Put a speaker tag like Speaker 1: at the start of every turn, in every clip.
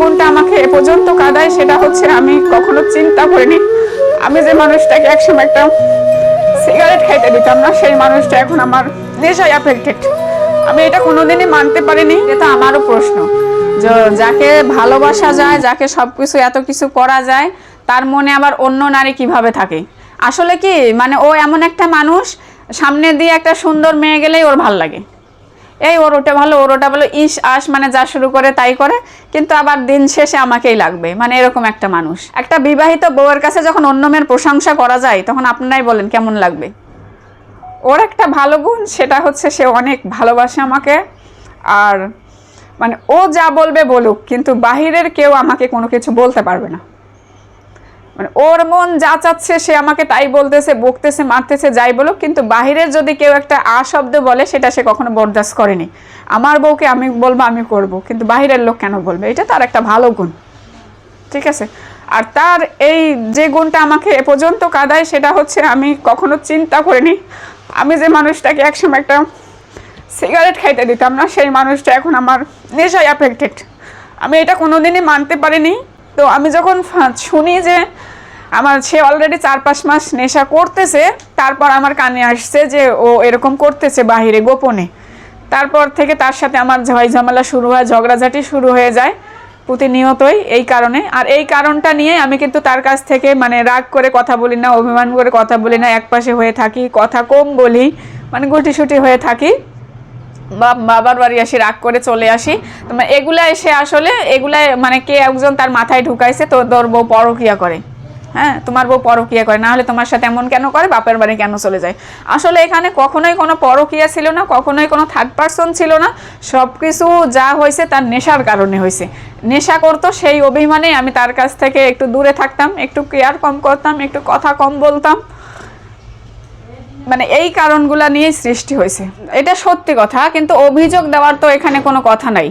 Speaker 1: গুণটা আমাকে এ পর্যন্ত কাঁদায়, সেটা হচ্ছে আমি কখনো চিন্তা করিনি। আমি যে মানুষটাকে একসময় একটা সিগারেট খাইতে দিতাম না, সেই মানুষটা এখন আমার নেশায় অ্যাফেক্টেড আমি এটা কোনোদিনই মানতে পারিনি, এটা আমারও প্রশ্ন। যাকে ভালোবাসা যায়, যাকে সব কিছু এত কিছু করা যায়, তার মনে আবার অন্য নারী কীভাবে থাকে? আসলে কি মানে ও এমন একটা মানুষ, সামনে দিয়ে একটা সুন্দর মেয়ে গেলেই ওর ভালো লাগে। এই ওর ওটা ভালো, ওর ওটা ভালো, ইস, আস মানে যা শুরু করে তাই করে। কিন্তু আবার দিন শেষে আমাকেই লাগবে মানে এরকম একটা মানুষ। একটা বিবাহিত বউয়ের কাছে যখন অন্য মেয়ের প্রশংসা করা যায়, তখন আপনারাই বলেন কেমন লাগবে। ওর একটা ভালো গুণ, সেটা হচ্ছে সে অনেক ভালোবাসে আমাকে। আর মানে ও যা বলবে বলুক, কিন্তু বাহিরের কেউ আমাকে কোনো কিছু বলতে পারবে না। মানে ওর মন যা চাচ্ছে সে আমাকে তাই বলতেছে, বকতেছে, মারতেছে, যাই বলুক, কিন্তু বাহিরের যদি কেউ একটা আ শব্দ বলে, সেটা সে কখনো বরদাস্ত করেনি। আমার বউকে আমি বলব, আমি করব, কিন্তু বাহিরের লোক কেন বলবে? এটা তার একটা ভালো গুণ। ঠিক আছে? আর তার এই যে গুণটা আমাকে এ পর্যন্ত কাদায়, সেটা হচ্ছে আমি কখনো চিন্তা করিনি। আমি যে মানুষটাকে একসময় একটা সিগারেট খাইতে দিতাম না, সেই মানুষটা এখন আমার নেশায় অ্যাফেক্টেড আমি এটা কোনোদিনই মানতে পারিনি। তো আমি যখন শুনি যে আমার সে অলরেডি চার পাঁচ মাস নেশা করতেছে, তারপর আমার কানে আসছে যে ও এরকম করতেছে বাহিরে, গোপনে। তারপর থেকে তার সাথে আমার ঝয় ঝামেলা শুরু হয়, ঝগড়াঝাটি শুরু হয়ে যায় প্রতিনিয়তই এই কারণে। আর এই কারণটা নিয়ে আমি কিন্তু তার কাছ থেকে মানে রাগ করে কথা বলি না, অভিমান করে কথা বলি না, একপাশে হয়ে থাকি, কথা কম বলি মানে গুটিসুটি হয়ে থাকি। বা বাবার বাড়ি আসি, রাগ করে চলে আসি। মানে এগুলা এসে আসলে এগুলা মানে কে একজন তার মাথায় ঢুকাইছে, তো তোর বউ পরকিয়া করে। হ্যাঁ তোমার বউ পরকিয়া করে না হলে তোমার সাথে এমন কেন করে? বাপের বাড়ি কেন চলে যায়? আসলে এখানে কখনোই কোনো পরকিয়া ছিল না, কখনোই কোনো থার্ড পার্সন ছিল না। সব কিছু যা হয়েছে তার নেশার কারণে হয়েছে। নেশা করতো সেই অভিমানে আমি তার কাছ থেকে একটু দূরে থাকতাম, একটু কেয়ার কম করতাম, একটু কথা কম বলতাম। মানে এই কারণগুলো নিয়েই সৃষ্টি হয়েছে। এটা সত্যি কথা, কিন্তু অভিযোগ দেওয়ার তো এখানে কোনো কথা নাই।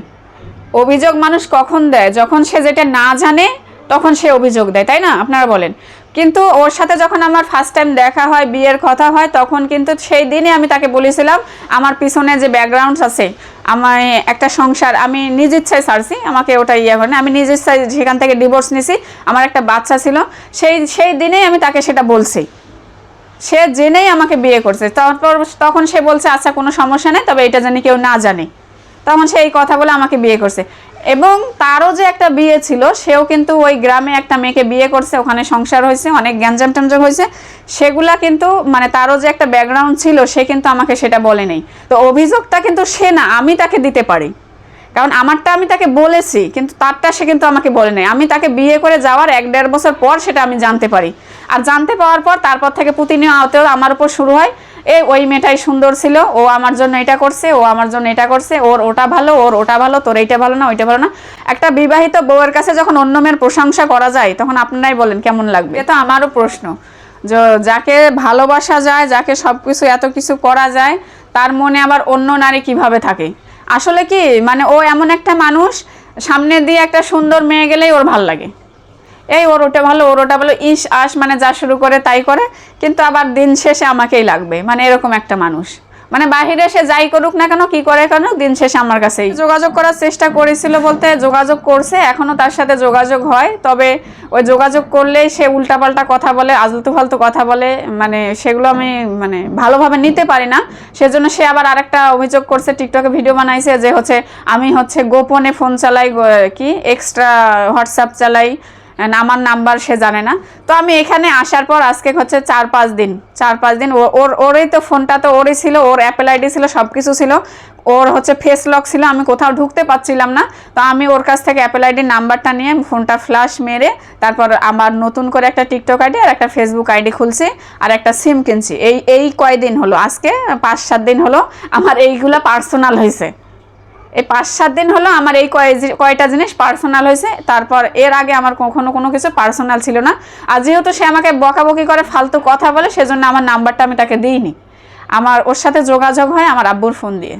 Speaker 1: অভিযোগ মানুষ কখন দেয়? যখন সে যেটা না জানে তখন সে অভিযোগ দেয়, তাই না? আপনারা বলেন। কিন্তু ওর সাথে যখন আমার ফার্স্ট টাইম দেখা হয়, বিয়ের কথা হয়, তখন কিন্তু সেই দিনে আমি তাকে বলেছিলাম, আমার পিছনে যে ব্যাকগ্রাউন্ডস আছে আমার একটা সংসার, আমি নিজ ইচ্ছায় ছাড়ছি, আমাকে ওটা ইয়ে করে না, আমি নিজ ইচ্ছায় সেখান থেকে ডিভোর্স নিছি, আমার একটা বাচ্চা ছিল। সেই সেই দিনেই আমি তাকে সেটা বলছি। সে জেনেই আমাকে বিয়ে করছে। তারপর তখন সে বলছে আচ্ছা কোনো সমস্যা নেই, তবে এটা জানি কেউ না জানে। তখন সে এই কথা বলে আমাকে বিয়ে করছে। এবং তারও যে একটা বিয়ে ছিল, সেও কিন্তু ওই গ্রামে একটা মেয়েকে বিয়ে করছে, ওখানে সংসার হয়েছে, অনেক গ্যাঞ্জাম ট্যাঞ্জাম হয়েছে। সেগুলা কিন্তু মানে তারও যে একটা ব্যাকগ্রাউন্ড ছিল, সে কিন্তু আমাকে সেটা বলে নেই। তো অভিযোগটা কিন্তু সে না, আমি তাকে দিতে পারি। কারণ আমারটা আমি তাকে বলেছি, কিন্তু তারটা সে কিন্তু আমাকে বলে নাই। আমি তাকে বিয়ে করে যাওয়ার এক দেড় বছর পর সেটা আমি জানতে পারি। আর জানতে পাওয়ার পর তারপর থেকে প্রতিনিয়ত আমার উপর শুরু হয়। এ, ওই মেয়েটাই সুন্দর ছিল, ও আমার জন্য এটা করছে, ও আমার জন্য এটা করছে, ওর ওটা ভালো, ওর ওটা ভালো, তোর এইটা ভালো না, ওইটা ভালো না। একটা বিবাহিত বউয়ের কাছে যখন অন্য মেয়ের প্রশংসা করা যায়, তখন আপনারাই বলেন কেমন লাগবে? এটা আমারও প্রশ্ন। যাকে ভালোবাসা যায়, যাকে সব কিছু এত কিছু করা যায়, তার মনে আবার অন্য নারী কীভাবে থাকে? আসলে কি মানে ও এমন একটা মানুষ, সামনে দিয়ে একটা সুন্দর মেয়ে গেলেই ওর ভালো লাগে। এই ওর ওটা ভালো ওর ওটা ভালো, ইস, আস মানে যা শুরু করে তাই করে, কিন্তু আবার দিন শেষে আমাকেই লাগবে। মানে এরকম একটা মানুষ। মানে বাহিরে সে যাই করুক না কেন, কি করে কেন, দিন শেষে আমার কাছেই। যোগাযোগ করার চেষ্টা করেছিল বলতে যোগাযোগ করছে, এখনও তার সাথে যোগাযোগ হয়, তবে ওই যোগাযোগ করলেই সে উল্টাপাল্টা কথা বলে আলতু ফালতু কথা বলে মানে সেগুলো আমি মানে ভালোভাবে নিতে পারি না। সেজন্য সে আবার আরেকটা অভিযোগ করছে, টিকটকে ভিডিও বানাইছে যে হচ্ছে, আমি হচ্ছে গোপনে ফোন চালাই কি এক্সট্রা হোয়াটসঅ্যাপ চালাই আমার নাম্বার সে জানে না। তো আমি এখানে আসার পর আজকে হচ্ছে চার পাঁচ দিন, চার পাঁচ দিন ওর ওরই তো ফোনটা তো ওরই ছিল, ওর অ্যাপেল আইডি ছিল সব কিছু ছিল। ওর হচ্ছে ফেস লক ছিল, আমি কোথাও ঢুকতে পারছিলাম না। তো আমি ওর কাছ থেকে অ্যাপেল আইডির নাম্বারটা নিয়ে ফোনটা ফ্ল্যাশ মেরে তারপর আমার নতুন করে একটা টিকটক আইডি আর একটা ফেসবুক আইডি খুলছি আর একটা সিম কিনছি। এই এই কয়দিন হলো? আজকে পাঁচ সাত দিন হলো আমার এইগুলা পার্সোনাল হয়েছে এই পাঁচ সাত দিন হলো আমার এই কয়টা জিনিস পার্সোনাল হয়েছে। তারপর এর আগে আমার কখনো কোনো কিছু পার্সোনাল ছিল না। আর যেহেতু সে আমাকে বকাবকি করে, ফালতু কথা বলে, সেজন্য আমার নাম্বারটা আমি তাকে দিইনি। আমার ওর সাথে যোগাযোগ হয়, আমার আব্বুর ফোন দিয়ে।